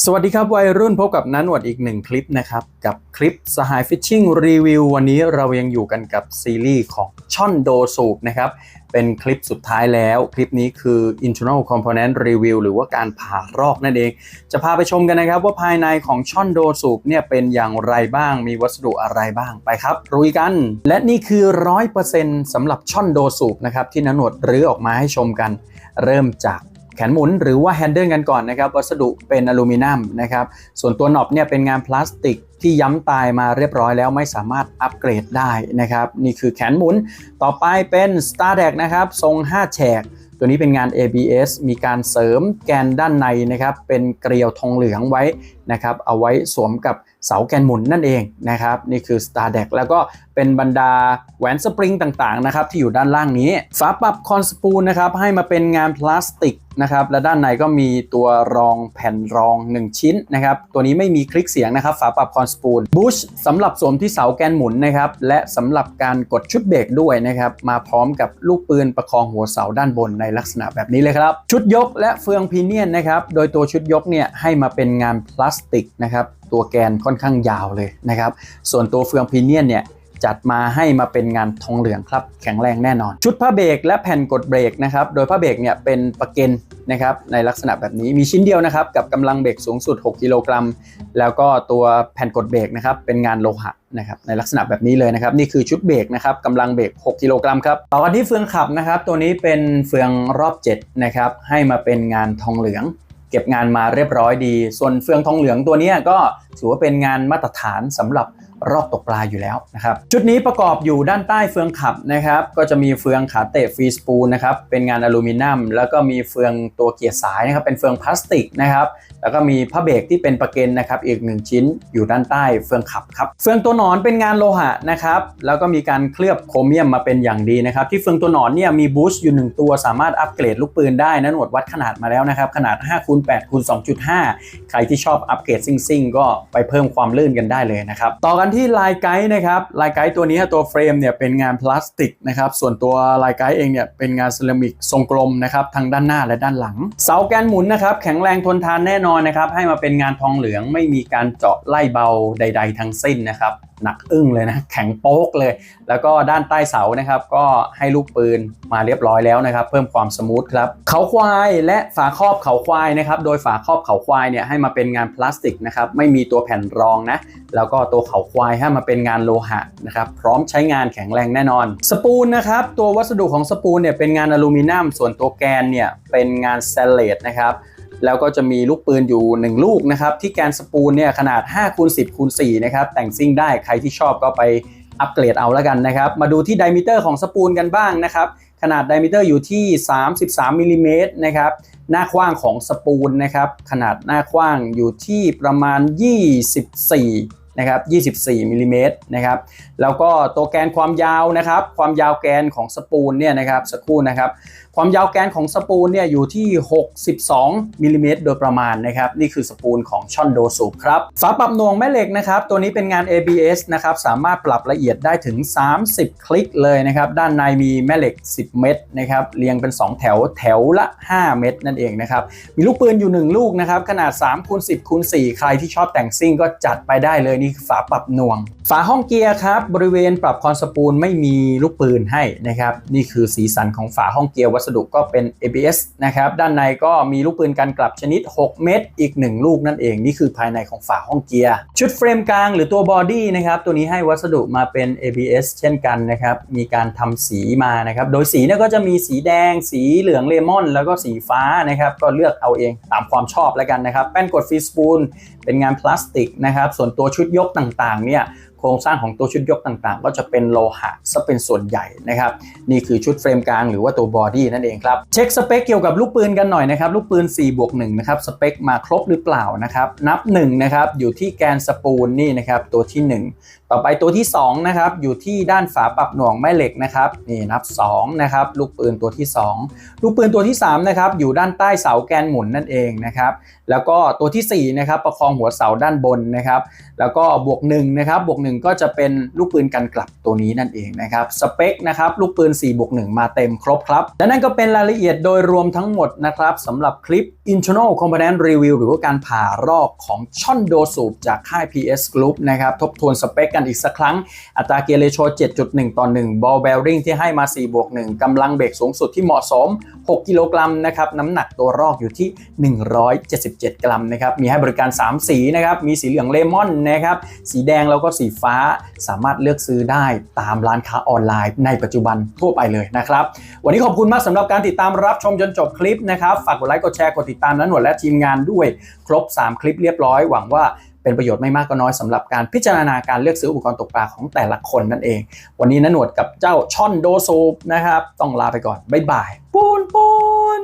สวัสดีครับวัยรุ่นพบกับนันวดอีกหนึ่งคลิปนะครับ กับคลิปสหายฟิชชิ่งรีวิววันนี้เรายังอยู่กันกับซีรีส์ของช่อนโดสูบนะครับ เป็นคลิปสุดท้ายแล้ว คลิปนี้คือ internal component review หรือว่าการผ่ารอกนั่นเอง จะพาไปชมกันนะครับว่าภายในของช่อนโดสูบเนี่ยเป็นอย่างไรบ้าง มีวัสดุอะไรบ้างไปครับรุยกัน และนี่คือ 100%สำหรับช่อนโดสูบนะครับที่นันวดรื้อออกมาให้ชมกัน เริ่มจาก แขนหมุนหรือว่าแฮนเดิลกันก่อนนะครับ วัสดุเป็นอลูมิเนียมนะครับ ส่วนตัวหนอบเนี่ยเป็นงานพลาสติกที่ย้ำตายมาเรียบร้อยแล้วไม่สามารถอัปเกรดได้นะครับ นี่คือแขนหมุนต่อไปเป็น Star d e c นะครับ ทรง 5 แฉก ตัวนี้เป็นงาน ABS มีการเสริมแกนด้านในนะครับ เป็นเกลียวทองเหลืองไว้นะครับ เอาไว้สวมกับ เสาแกนหมุนนั่นเองนะครับนี่คือ Star d e c แล้วก็เป็นบรรดาแหวนสปริงต่างๆนะครับที่อยู่ด้านล่างนี้ฝาปรับคอนสปูลนะครับให้มาเป็นงานพลาสติกนะครับและด้านในก็มีตัวรองแผ่นรอง 1 ชิ้นนะครับตัวนี้ไม่มีคลิกเสียงนะครับฝาปรับคอนสปูลบูชสำหรับสวมที่เสาแกนหมุนนะครับและสำหรับการกดชุดเบรกด้วยนะครับมาพร้อมกับลูกปืนประคองหัวเสาด้านบนในลักษณะแบบนี้เลยครับชุดยกและเฟืองพีเนียนนะครับโดยตัวชุดยกเนี่ยให้มาเป็นงานพลาสติกนะครับ ตัวแกนค่อนข้างยาวเลยนะครับ ส่วนตัวเฟืองพีเนียนเนี่ยจัดมาให้มาเป็นงานทองเหลืองครับ แข็งแรงแน่นอน ชุดผ้าเบรกและแผ่นกดเบรกนะครับ โดยผ้าเบรกเนี่ยเป็นประเกนนะครับในลักษณะแบบนี้มีชิ้นเดียวนะครับ กับกำลังเบรกสูงสุด 6 กิโลกรัม แล้วก็ตัวแผ่นกดเบรกนะครับเป็นงานโลหะนะครับในลักษณะแบบนี้เลยนะครับนี่คือชุดเบรกนะครับกำลังเบรก 6 กิโลกรัมครับต่อกันที่เฟืองขับนะครับ ตัวนี้เป็นเฟืองรอบ7นะครับให้มาเป็นงานทองเหลือง เก็บงานมาเรียบร้อยดี ส่วนเฟืองทองเหลืองตัวนี้ก็ถือว่าเป็นงานมาตรฐานสำหรับ รอบตกปลาอยู่แล้วนะครับชุดนี้ประกอบอยู่ด้านใต้เฟืองขับนะครับก็จะมีเฟืองขาเตะฟรีสปูลนะครับเป็นงานอลูมิเนียมแล้วก็มีเฟืองตัวเกียร์สายนะครับเป็นเฟืองพลาสติกนะครับแล้วก็มีผ้าเบรกที่เป็นประเกนนะครับอีกหนึ่งชิ้นอยู่ด้านใต้เฟืองขับครับเฟืองตัวหนอนเป็นงานโลหะนะครับแล้วก็มีการเคลือบโครเมียมมาเป็นอย่างดีนะครับที่เฟืองตัวหนอนเนี่ยมีบูสต์อยู่หนึ่งตัวสามารถอัปเกรดลูกปืนได้นะหนวดวัดขนาดมาแล้วนะครับขนาด5คูณ8คูณ2.5 ใครที่ชอบอัปเกรดซิ่งๆ ก็ไปเพิ่มความลื่นกันได้เลยนะครับต่อกันที่ลายไกด์นะครับลายไกด์ตัวนี้ตัวเฟรมเนี่ยเป็นงานพลาสติกนะครับส่วนตัวลายไกด์เองเนี่ยเป็นงานเซรามิกทรงกลมนะครับทั้งด้านหน้าและด้านหลัง เสาแกนหมุนนะครับแข็งแรงทนทานแน่นอนนะครับให้มาเป็นงานทองเหลืองไม่มีการเจาะไล่เบาใด ๆ ทั้งสิ้นนะครับหนักอึ้งเลยนะแข็งโป๊กเลย แล้วก็ด้านใต้เสานะครับก็ให้ลูกปืนมาเรียบร้อยแล้วนะครับ เพิ่มความสมูทครับเขาควายและฝาครอบเขาควายนะครับโดยฝาครอบเขาควายเนี่ยให้มาเป็นงานพลาสติกนะครับไม่มีตัวแผ่นรองนะแล้วก็ตัวเขาควาควายให้มาเป็นงานโลหะนะครับพร้อมใช้งานแข็งแรงแน่นอน สปูลนะครับตัววัสดุของสปูลเนี่ยเป็นงานอลูมิเนียมส่วนตัวแกนเนี่ยเป็นงานสเตนเลสนะครับแล้วก็จะมีลูกปืนอยู่ 1 ลูกนะครับที่แกนสปูลเนี่ยขนาด5คูณ10คูณ4นะครับแต่งซิ่งได้ใครที่ชอบก็ไปอัปเกรดเอาแล้วกันนะครับ มาดูที่ไดมิเตอร์ของสปูลกันบ้างนะครับ ขนาดไดมิเตอร์อยู่ที่ 33มิลลิเมตรนะครับ หน้ากว้างของสปูลนะครับ ขนาดหน้ากว้างอยู่ที่ประมาณ 24 นะครับ24มิลลิเมตรนะครับ แล้วก็ตัวแกนความยาวนะครับ ความยาวแกนของสปูลเนี่ยนะครับสักครู่นะครับ ความยาวแกนของสปูลเนี่ยอยู่ที่ 62มิลลิเมตรโดยประมาณนะครับ นี่คือสปูลของช่อนโดสูบครับ ฝาปรับหน่วงแม่เหล็กนะครับ ตัวนี้เป็นงาน ABS นะครับ สามารถปรับละเอียดได้ถึง 30 คลิกเลยนะครับ ด้านในมีแม่เหล็ก 10 เม็ดนะครับ เรียงเป็น 2 แถว แถวละ 5 เม็ดนั่นเองนะครับ มีลูกปืนอยู่ 1 ลูกนะครับ ขนาด3คูณ10คูณ4ใครที่ชอบแต่งซิ่งก็จัดไปได้เลยนี่ฝาปรับหน่วง ฝาห้องเกียร์ครับ บริเวณปรับคอนสปูลไม่มีลูกปืนให้นะครับ นี่คือสีสันของฝาห้องเกียร์วัสดุก็เป็น ABS นะครับ ด้านในก็มีลูกปืนกันกลับชนิด 6 เม็ดอีก 1 ลูกนั่นเอง นี่คือภายในของฝาห้องเกียร์ชุดเฟรมกลางหรือตัวบอดี้นะครับ ตัวนี้ให้วัสดุมาเป็น ABS เช่นกันนะครับ มีการทำสีมานะครับ โดยสีเนี่ยก็จะมีสีแดง สีเหลืองเลมอน แล้วก็สีฟ้านะครับ ก็เลือกเอาเองตามความชอบแล้วกันนะครับ แป้นกดฟีสปูลเป็นงานพลาสติกนะครับ ส่วนตัวชุดยกต่างๆเนี่ย โครงสร้างของตัวชุดยกต่างๆ ก็จะเป็นโลหะซะเป็นส่วนใหญ่นะครับ นี่คือชุดเฟรมกลางหรือว่าตัวบอดี้นั่นเองครับ เช็คสเปคเกี่ยวกับลูกปืนกันหน่อยนะครับ ลูกปืน4บวก1นะครับสเปคมาครบหรือเปล่านะครับ นับ1นะครับอยู่ที่แกนสปูลนี่นะครับตัวที่ 1 ต่อไปตัวที่2นะครับอยู่ที่ด้านฝาปรับหน่วงแม่เหล็กนะครับนี่นับ2นะครับลูกปืนตัวที่ 2 ลูกปืนตัวที่3นะครับอยู่ด้านใต้เสาแกนหมุนนั่นเองนะครับแล้วก็ตัวที่4นะครับประคองหัวเสาด้านบนนะครับแล้วก็บวก1นะครับบวก1 1ก็จะเป็นลูกปืนกันกลับตัวนี้นั่นเองนะครับสเปคนะครับลูกปืน4บวก1มาเต็มครบครับและนั่นก็เป็นรายละเอียดโดยรวมทั้งหมดนะครับสำหรับคลิป internal component review หรือว่าการผ่ารอกของช่อนโดสูบจากค่าย PS Group นะครับทบทวนสเปคกันอีกสักครั้ง อัตราเกียร์เรโช7.1 ต่อ1 ball bearing ที่ให้มา4บวก1กำลังเบรกสูงสุดที่เหมาะสม 6 กิโลกรัมนะครับน้ำหนักตัวรอกอยู่ที่ 177 กรัมนะครับมีให้บริการ 3 สีนะครับมีสีเหลืองเลมอนนะครับสีแดงแล้วก็สีฟ้า สามารถเลือกซื้อได้ตามร้านค้าออนไลน์ในปัจจุบันทั่วไปเลยนะครับ วันนี้ขอบคุณมากสำหรับการติดตามรับชมจนจบคลิปนะครับ ฝากกดไลค์กดแชร์กดติดตามนั้นหนวดและทีมงานด้วย ครบ 3 คลิปเรียบร้อยหวังว่าเป็นประโยชน์ไม่มากก็น้อยสำหรับการพิจารณาการเลือกซื้ออุปกรณ์ตกปลาของแต่ละคนนั่นเอง วันนี้นหนวดกับเจ้าช่อนโดโซนะครับ ต้องลาไปก่อน บ๊ายบาย ปูนปูน